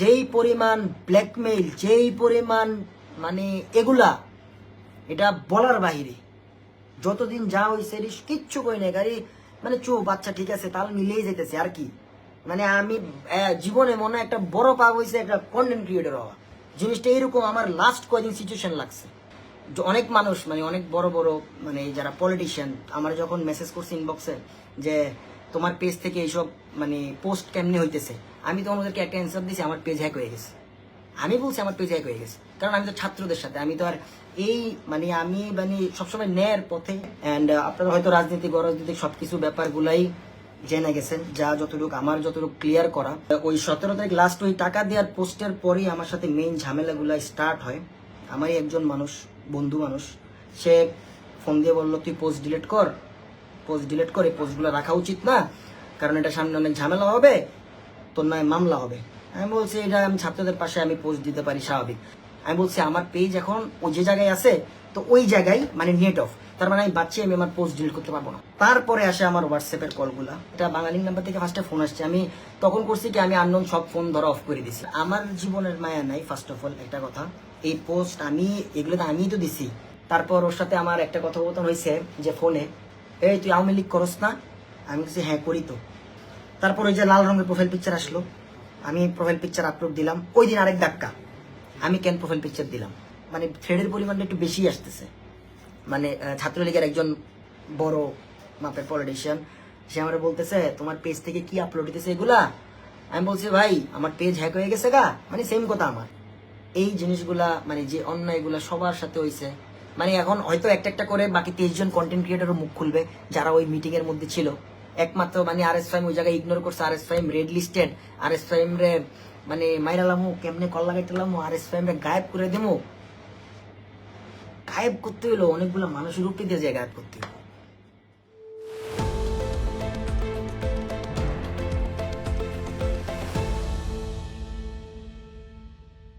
যেই পরিমাণ ব্ল্যাকমেইল যেই পরিমাণ মানে এগুলা, এটা বলার বাহিরে যতদিন যা হয়েছে কিচ্ছু কই নাই গাড়ি মানে চো বাচ্চা ঠিক আছে তাল মিলেই যেতেছে আর কি। মানে আমি জীবনে মনে একটা বড় পাপ হয়েছে একটা কন্টেন্ট ক্রিয়েটর হওয়া। জিনিসটা এরকম আমার লাস্ট কয়দিন সিচুয়েশন লাগছে। অনেক মানুষ মানে অনেক বড় বড় মানে যারা পলিটিশিয়ান আমার যখন মেসেজ করছে ইনবক্সে যে তোমার পেজ থেকে এইসব মানে পোস্ট কেমনি হইতেছে? আমি তো ওদেরকে একটা অ্যান্সার দিয়েছি আমার পেজ হ্যাক হয়ে গেছে। আমি বলছি আমার পেজ হ্যাক হয়ে গেছে। কারণ আমি তো ছাত্রদের সাথে, আমি তো আর এই মানে আমি মানে সবসময় ন্যায়ের পথে। অ্যান্ড আপনারা হয়তো রাজনীতি অরাজনৈতিক সবকিছু ব্যাপারগুলাই জেনে গেছেন, যা যতটুকু আমার যতটুকু ক্লিয়ার করা। ওই সতেরো তারিখ লাস্ট ওই টাকা দেওয়ার পোস্টের পরেই আমার সাথে মেইন ঝামেলাগুলো স্টার্ট হয়। আমারই একজন মানুষ, বন্ধু মানুষ, সে ফোন দিয়ে বলল, তুই পোস্ট ডিলিট কর। পোস্ট ডিলিট করে পোস্টগুলো রাখা উচিত না, কারণ এটা সামনে অনেক ঝামেলা হবে তোর নয় মামলা হবে। আমি বলছি এটা আমি ছাত্রদের পাশে আমি পোস্ট দিতে পারি স্বাভাবিক। আমি বলছি আমার পেজ এখন ওই যে জায়গায় আছে, তো ওই জায়গায় মানে নেট অফ তার মানে আমি বাচ্চি আমি আমার পোস্ট ডিলিট করতে পারব না। তারপরে আসে আমার হোয়াটসঅ্যাপের কলগুলা এটা বাঙালি নাম্বার থেকে ফার্স্টে ফোন আসছে। আমি তখন করছি কি, আমি আননোন সব ফোন ধরা অফ করে দিছি। আমার জীবনের মায়া নাই ফার্স্ট অফ অল একটা কথা। এই পোস্ট আমি এগুলো তো আমিই তো দিছি। তারপর ওর সাথে আমার একটা কথোপকথন হয়েছে যে ফোনে এই তুই আওয়ামী লীগ করস না, আমি বলছি হ্যাঁ করি তো। তারপর ওই যে লাল রঙের প্রোফাইল পিকচার আসলো। আমি প্রোফাইল পিকচার আপলোড দিলাম। ওই দিন আরেক ধাক্কা। আমি কেন প্রোফাইল পিকচার দিলাম? মানে থ্রেডের পরিমাণটা একটু বেশি আসতেছে। মানে ছাত্রলীগের একজন বড় মাপের পলিটিশিয়ান সে আমার বলতেছে, তোমার পেজ থেকে কি আপলোড দিতেছে এগুলা? আমি বলছি, ভাই, আমার পেজ হ্যাক হয়ে গেছে গা। মানে সেম কথা আমার। এই জিনিসগুলা মানে যে অন্যায়গুলা সবার সাথে হয়েছে মানে এখন হয়তো একটা একটা করে বাকি তেইশ জন কন্টেন্ট ক্রিয়েটারও মুখ খুলবে, যারা ওই মিটিং এর মধ্যে ছিল। একমাত্র মানে আর এস ফাইম ওই জায়গায় ইগনোর করছে আর এস ফাইম রেড লিস্টেড আর এস ফাইম রে মানে মাইরালামু কেমনে কল লাগাইতেলামু আর এস ফাইম রে গায়েব করে দেবো গায়েব করতে হলো অনেকগুলো মানুষের উপরে দিয়ে গায়েব করতে